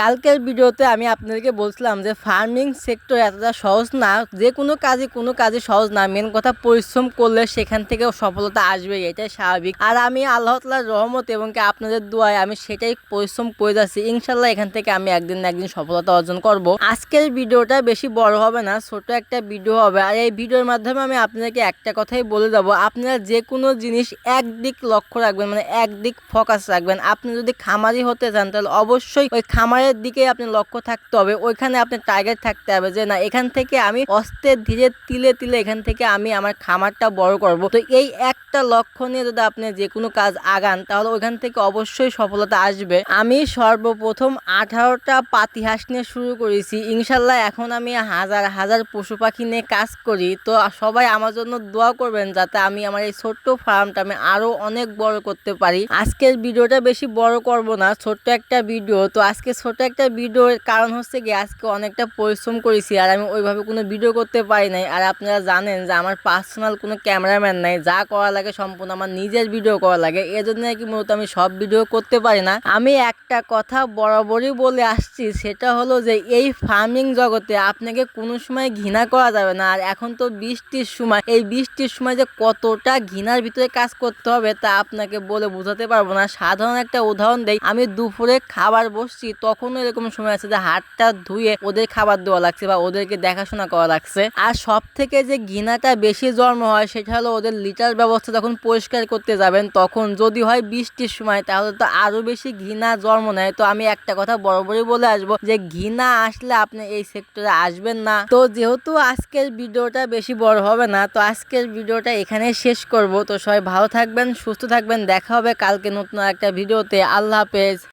কালকের ভিডিওতে আমি আপনাদেরকে বলছিলাম যে ফার্মিং সেক্টর এতটা সহজ না, যে কোনো কাজে কোনো কাজে সহজ না। মেন কথা পরিশ্রম করলে সেখান থেকে সফলতা আসবে এটাই স্বাভাবিক। আর আমি আল্লাহ তালার রহমত এবং কি আপনাদের দোয়ায় আমি সেটাই পরিশ্রম করে যাচ্ছি। ইনশাল্লাহ এখান থেকে আমি একদিন না একদিন সফলতা অর্জন করব। আজকের ভিডিওটা বেশি বড় হবে না, ছোট একটা ভিডিও হবে। আর এই ভিডিওর মাধ্যমে আমি আপনাদেরকে একটা কথাই বলে দেবো আপনারা যে কোনো জিনিস একদিক লক্ষ্য রাখবেন মানে একদিক ফোকাস রাখবেন। আপনি যদি খামারি হতে চান, তাহলে অবশ্যই ওই খামারের দিকে আপনি লক্ষ্য থাকতে হবে, ওইখানে আপনি টার্গেট থাকতে হবে যে না, এখান থেকে আমি অস্তে ধীরে তিলে তিলে এখান থেকে আমি আমার খামারটা বড় করব। তো এই একটা লক্ষ্য নিয়ে যদি আপনি যে কোনো কাজ আগান, তাহলে ওইখান থেকে অবশ্যই সফলতা আসবে। আমি সর্বপ্রথম আঠারোটা পাতি হাঁস নিয়ে শুরু করেছি। ইনশাল্লাহ এখন আমি হাজার হাজার পশু পাখি নিয়ে কাজ করি। তো সবাই আমার জন্য দোয়া করবেন যাতে আমি আমার এই ছোট্ট ফার্মটা আমি আরও অনেক বড় করতে পারি। আজকের ভিডিওটা বেশি বড় করব না, ছোট্ট একটা ভিডিও। তো আজকে ছোট একটা ভিডিওর কারণ হচ্ছে কি আজকে অনেকটা পরিশ্রম করেছি আর আমি ওইভাবে কোনো ভিডিও করতে পারি নাই। আর আপনারা জানেন যে আমার পার্সোনাল কোনো ক্যামেরাম্যান নাই, যা করা লাগে সম্পূর্ণ আমার নিজের ভিডিও করা লাগে। এজন্য কি মূলত আমি সব ভিডিও করতে পারি না। আমি একটা কথা বরাবরই বলে আসছি, সেটা হলো যে এই ফার্মিং জগতে আপনাকে কোনো সময় ঘৃণা করা যাবে না। আর এখন তো বৃষ্টির সময়, এই বৃষ্টির সময় যে কতটা ঘৃণার ভিতরে কাজ করতে হবে তা আপনাকে বলে বোঝাতে পারব না। সাধারণ একটা উদাহরণ দেই, আমি দুপুরে খাবার বসছি তখনও এরকম সময় আছে যে হাতটা ধুয়ে ওদের খাবার দেওয়া লাগছে বা ওদেরকে দেখাশোনা করা লাগছে। আর সব থেকে যে ঘৃণাটা বেশি জন্ম হয় সেটা হলো ওদের লিটার ব্যবস্থা যখন পরিষ্কার করতে যাবেন, তখন যদি হয় বৃষ্টির সময়, তাহলে তো আরও বেশি ঘৃণা জন্ম নেয়। তো আমি একটা কথা বরাবরই বলে আসব যে ঘৃণা আসলে আপনি এই সেক্টরে আসবেন না। তো যেহেতু আজকের ভিডিওটা বেশি বড় হবে না, তো আজকের ভিডিওটা এখানে শেষ করব। তো সবাই ভালো থাকবেন, সুস্থ থাকবেন। দেখা হবে কালকে নতুন একটা ভিডিওতে। আল্লাহ হাফেজ।